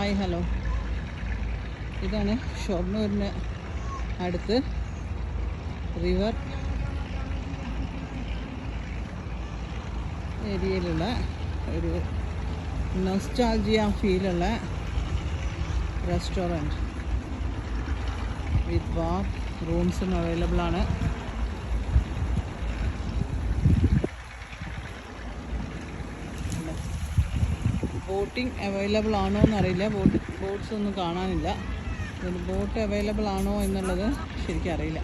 Hi hello. ഇതാണ് ഷൊർണൂരിന് അടുത്ത് river ഏരിയയിലുള്ള ഒരു നൊസ്റ്റാൾജിയ ഫീലുള്ള റെസ്റ്റോറന്റ് വിത്ത് ബാർ റൂംസും അവൈലബിൾ ആണ് ബോട്ടിംഗ് അവൈലബിൾ ആണോ എന്നറിയില്ല. ബോട്ട് ബോട്ട്സ് ഒന്നും കാണാനില്ല. ബോട്ട് അവൈലബിൾ ആണോ എന്നുള്ളത് ശരിക്കും അറിയില്ല.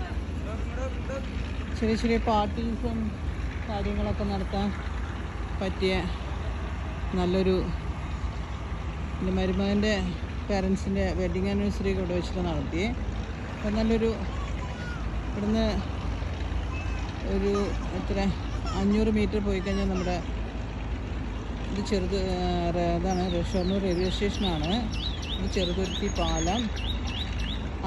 ചെറിയ ചെറിയ പാർട്ടീസും കാര്യങ്ങളൊക്കെ നടത്താൻ പറ്റിയ നല്ലൊരു എന്റെ മരുമകന്റെ പേരൻസിന്റെ വെഡിങ് ആനിവേഴ്സറി ഒക്കെ ഇവിടെ വെച്ചിട്ട് നടത്തി. അപ്പം നല്ലൊരു ഇവിടുന്ന് ഒരു എത്ര അഞ്ഞൂറ് മീറ്റർ പോയി കഴിഞ്ഞാൽ നമ്മുടെ ഇത് ചെറുത് ഇതാണ് ഷൊർണൂർ റെയിൽവേ സ്റ്റേഷനാണ്. ഇത് ചെറുതുരുത്തി പാലം.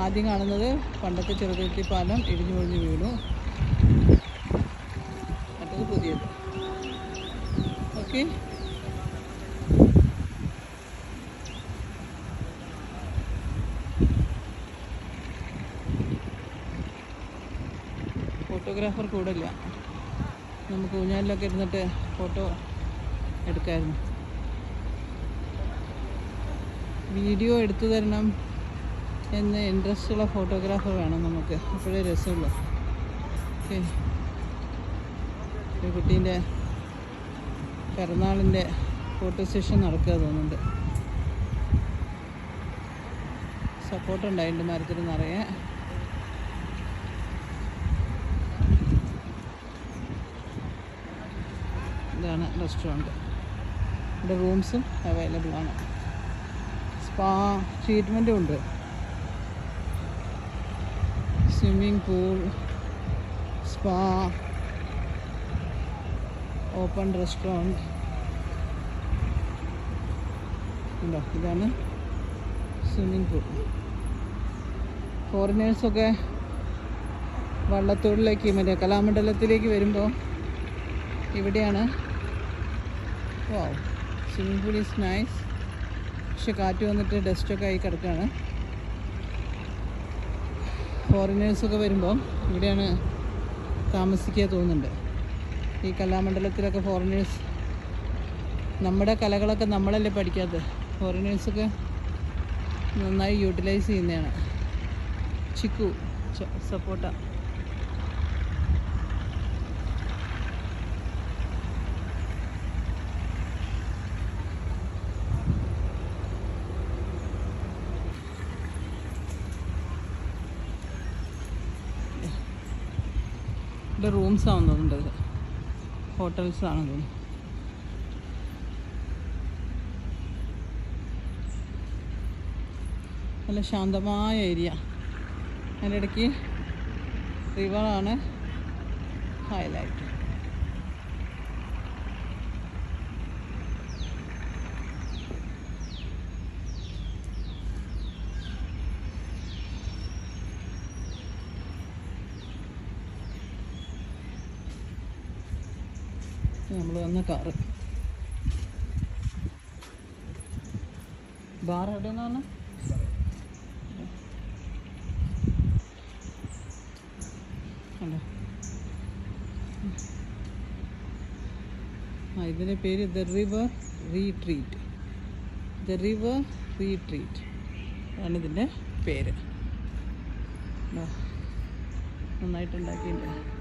ആദ്യം കാണുന്നത് പണ്ടത്തെ ചെറുതുരുത്തി പാലം ഇടിഞ്ഞു പൊളിഞ്ഞ് വീണു. മറ്റത് പുതിയത്. ഓക്കെ. ഫോട്ടോഗ്രാഫർ കൂടെ ഇല്ല. നമുക്ക് ഊഞ്ഞാലിലൊക്കെ ഇരുന്നിട്ട് ഫോട്ടോ എടുക്കായിരുന്നു. വീഡിയോ എടുത്തു തരണം എന്ന് ഇൻട്രസ്റ്റ് ഉള്ള ഫോട്ടോഗ്രാഫർ വേണം നമുക്ക്. അപ്പോഴേ രസമുള്ളൂ. ഓക്കെ. കുട്ടീന്റെ പിറന്നാളിന്റെ ഫോട്ടോ സെഷൻ നടക്കുക തോന്നുന്നുണ്ട്. സപ്പോർട്ട് ഉണ്ടായിട്ടുണ്ട് മരത്തിൽ നിറയെ. ഇതാണ് റെസ്റ്റോറന്റ്. ഇവിടെ റൂംസും അവൈലബിൾ ആണ്. സ്പാ ട്രീറ്റ്മെന്റും ഉണ്ട്. Swimming pool spa open restaurant ഉണ്ടോ ഇതാണ് സ്വിമ്മിംഗ് പൂൾ ഫോറിനേഴ്സൊക്കെ വള്ളത്തോടിലേക്ക് മറ്റേ കലാമണ്ഡലത്തിലേക്ക് വരുമ്പോൾ ഇവിടെയാണ്. വാ സ്വിമ്മിംഗ് പൂൾ ഈസ് നൈസ് പക്ഷെ കാറ്റ് വന്നിട്ട് ഡസ്റ്റൊക്കെ ആയി കിടക്കുകയാണ്. ഫോറിനേഴ്സൊക്കെ വരുമ്പോൾ ഇവിടെയാണ് താമസിക്കുക തോന്നുന്നുണ്ട്. ഈ കലാമണ്ഡലത്തിലൊക്കെ ഫോറിനേഴ്സ് നമ്മുടെ കലകളൊക്കെ നമ്മളല്ലേ പഠിക്കാത്തത്. ഫോറിനേഴ്സൊക്കെ നന്നായി യൂട്ടിലൈസ് ചെയ്യുന്നതാണ്. ചിക്കു സപ്പോട്ട. ഇവിടെ റൂംസ് ആണെന്ന് തോന്നുന്നുണ്ട് ഹോട്ടൽസ് ആണെന്ന് തോന്നുന്നു. നല്ല ശാന്തമായ ഏരിയ അതിന്റെ ഇടയ്ക്ക് റിവറാണ് ഹൈലൈറ്റ് നമ്മൾ വന്ന കാറ് ബാർ എവിടെ കണ്ടോ? ആ ഇതിന്റെ പേര് the river retreat the river retreat ആണ് ഇതിന്റെ പേര്. നന്നായിട്ടുണ്ടാക്കിയിട്ടുണ്ട്.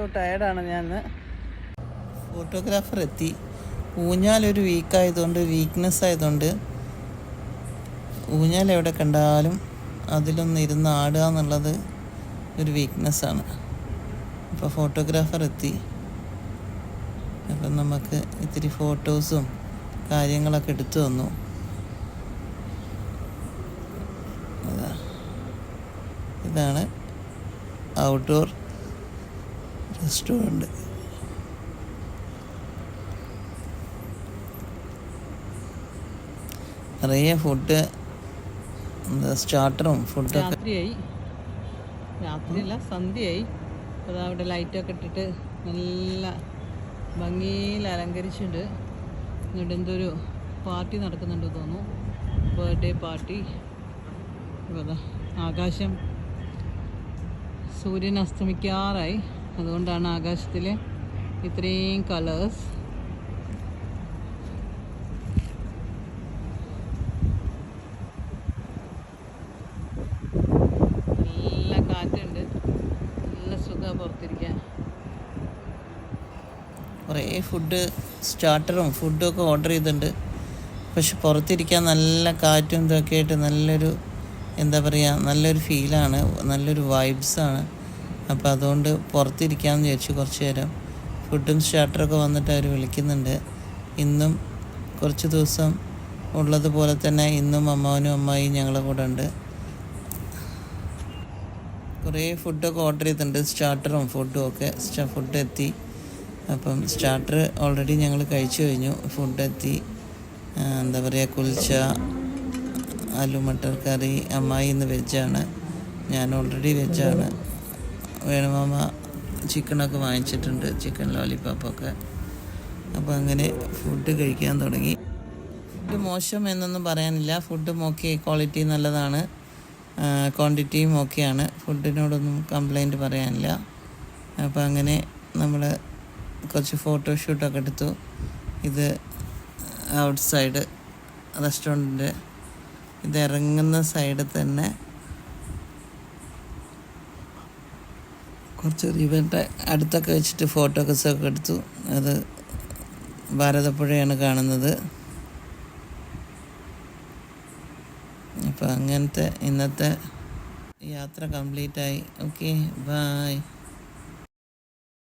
സോ ടയർഡാണ് ഞാൻ ഫോട്ടോഗ്രാഫർ എത്തി ഊഞ്ഞാലൊരു വീക്കായതുകൊണ്ട് വീക്ക്നെസ് ആയതുകൊണ്ട് ഊഞ്ഞാൽ എവിടെ കണ്ടാലും അതിലൊന്ന് ഇരുന്ന് ആടുക എന്നുള്ളത് ഒരു വീക്ക്നെസ്സാണ് അപ്പോൾ ഫോട്ടോഗ്രാഫർ എത്തി അപ്പം നമുക്ക് ഇത്തിരി ഫോട്ടോസും കാര്യങ്ങളൊക്കെ എടുത്തു തന്നു. ഇതാണ് ഔട്ട്ഡോർ റെസ്റ്റോറന്റ് നിറയെ ഫുഡ് സ്റ്റാർട്ടറും ഫുഡും രാത്രിയായി. രാത്രിയല്ല സന്ധ്യയായി. അപ്പോൾ അവിടെ ലൈറ്റൊക്കെ ഇട്ടിട്ട് നല്ല ഭംഗിയിൽ അലങ്കരിച്ചിട്ടുണ്ട്. എന്നിട്ട് എന്തൊരു പാർട്ടി നടക്കുന്നുണ്ട് തോന്നുന്നു. ബർത്ത്ഡേ പാർട്ടി ആകാശം സൂര്യൻ അസ്തമിക്കാറായി. അതുകൊണ്ടാണ് ആകാശത്തിൽ ഇത്രയും കളേഴ്സ് നല്ല കാറ്റുണ്ട്. നല്ല സുഖമാണ് പുറത്തിരിക്കാൻ. കുറേ ഫുഡ് സ്റ്റാർട്ടറും ഫുഡും ഒക്കെ ഓർഡർ ചെയ്തിട്ടുണ്ട്. പക്ഷെ പുറത്തിരിക്കാൻ നല്ല കാറ്റും ഇതൊക്കെ ആയിട്ട് നല്ലൊരു എന്താ പറയുക നല്ലൊരു ഫീലാണ് നല്ലൊരു വൈബ്സാണ് അപ്പോൾ അതുകൊണ്ട് പുറത്തിരിക്കാമെന്ന് വിചാരിച്ചു കുറച്ച് നേരം. ഫുഡും സ്റ്റാർട്ടറൊക്കെ വന്നിട്ട് അവർ വിളിക്കുന്നുണ്ട്. ഇന്നും കുറച്ച് ദിവസം ഉള്ളതുപോലെ തന്നെ ഇന്നും അമ്മാവനും അമ്മായിയും ഞങ്ങളുടെ കൂടെ ഉണ്ട്. കുറേ ഫുഡൊക്കെ ഓർഡർ ചെയ്തിട്ടുണ്ട്. സ്റ്റാർട്ടറും ഫുഡും ഒക്കെ. ഫുഡ് എത്തി. അപ്പം സ്റ്റാർട്ടർ ഓൾറെഡി ഞങ്ങൾ കഴിച്ചു കഴിഞ്ഞു. ഫുഡ് എത്തി. എന്താ പറയുക കുൽച്ച ആലു മട്ടർ കറി അമ്മായി ഇന്ന് വെജാണ് ഞാൻ ഓൾറെഡി വെജാണ് വേണുമാമ ചിക്കനൊക്കെ വാങ്ങിച്ചിട്ടുണ്ട് ചിക്കൻ ലോലിപ്പോപ്പൊക്കെ അപ്പോൾ അങ്ങനെ ഫുഡ് കഴിക്കാൻ തുടങ്ങി. ഫുഡ് മോശം എന്നൊന്നും പറയാനില്ല. ഫുഡും ഓക്കെ ക്വാളിറ്റി നല്ലതാണ്. ക്വാണ്ടിറ്റിയും ഓക്കെയാണ് ഫുഡിനോടൊന്നും കംപ്ലൈന്റ് പറയാനില്ല. അപ്പോൾ അങ്ങനെ നമ്മൾ കുറച്ച് ഫോട്ടോഷൂട്ടൊക്കെ എടുത്തു. ഇത് ഔട്ട് സൈഡ് റെസ്റ്റോറന്റിന്റെ ഇത് ഇറങ്ങുന്ന സൈഡിൽ തന്നെ കുറച്ച് ഇവരുടെ അടുത്തൊക്കെ വെച്ചിട്ട് ഫോട്ടോസൊക്കെ എടുത്തു. അത് ഭാരതപ്പുഴയാണ് കാണുന്നത്. അപ്പോൾ അങ്ങനത്തെ ഇന്നത്തെ യാത്ര കംപ്ലീറ്റായി ഓക്കെ ബായ്